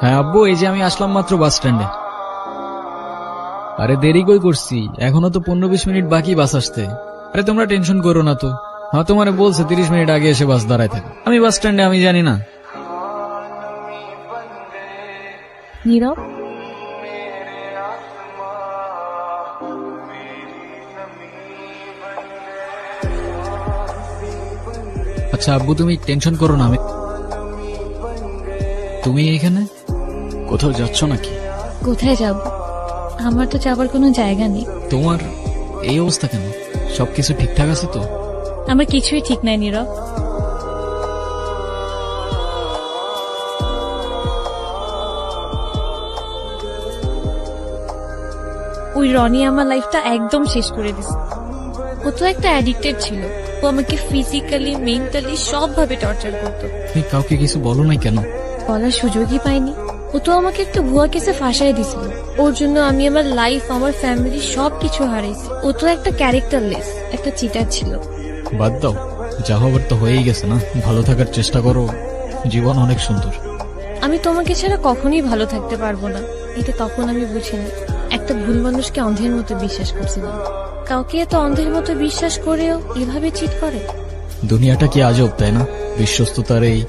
হ্যাঁ আব্বু এই যে আমি আসলাম মাত্র বাস স্ট্যান্ডে। আরে দেরি কই করছি? এখনও তো পনেরো বিশ মিনিট বাকি বাস আসতে। আরে তোমরা টেনশন করো না তো। হ্যাঁ তোমার বলছে তিরিশ মিনিট আগে এসে বাস দাঁড়ায় থাকে। আমি বাস স্ট্যান্ডে আমি জানি না। নীরব? আচ্ছা আব্বু তুমি টেনশন করো না আমি তুমি এখানে? কোথাও যাচ্ছ নাকি? কোথায় যাব? আমার তো যাবার কোনো জায়গা নেই। তোমার এই অবস্থা কেন? সবকিছু ঠিকঠাক আছে তো? আমার কিছুই ঠিক নাই নীরব। ওই রনি আমার লাইফটা একদম শেষ করে দিছে। ও তো একটা অ্যাডিক্টেড ছিল। ও আমাকে ফিজিক্যালি মেন্টালি সবভাবে টর্চার করতো। তুমি কাউকে কিছু বলো নাই কেন? বলার সুযোগই পাইনি। ও তো আমাকে একটা ভুয়া কেসে ফাঁসাই দিছিল ওর জন্য আমি আমার লাইফ আমার ফ্যামিলি সব কিছু হারাইছি। ও তো একটা ক্যারেক্টারলেস একটা চিটার ছিল। বাদ দাও যা হবার তো হয়েই গেছে না? ভালো থাকার চেষ্টা করো জীবন অনেক সুন্দর। আমি তোমাকে ছাড়া কখনোই ভালো থাকতে পারব না। এটা তখন আমি বুঝিনি। একটা ভুল মানুষকে অন্ধের মতো বিশ্বাস করছিলাম কাউকে এত অন্ধের মতো বিশ্বাস করেও এভাবে চিট করে? দুনিয়াটা কি আজব তাই না? বিশ্বস্ততার এই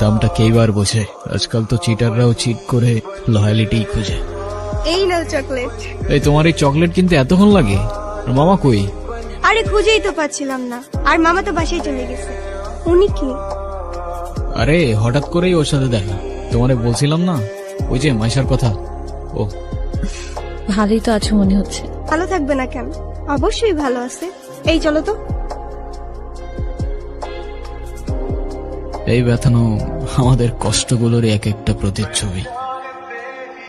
দামটা কেইবার বোঝে? আজকাল তো চিটাররাও চিট করে লয়ালিটি খুঁজে। এই নাও চকলেট এই তোমার এই চকলেট কিনতে এতক্ষণ লাগে? আর মামা কই? আরে খুঁজেই তো পাচ্ছিলাম না। আর মামা তো বাসায় চলে গেছে। উনি কি? আরে হঠাৎ করেই ওর সাথে দেখা। তোমারে বলছিলাম না? ওই যে মাইশার কথা। ও। ভালোই তো আছো মনে হচ্ছে। ভালো থাকবে না কেন? অবশ্যই ভালো আছে। এই চলো তো। এই ব্যথানো আমাদের কষ্টগুলোর এক একটা প্রতিচ্ছবি।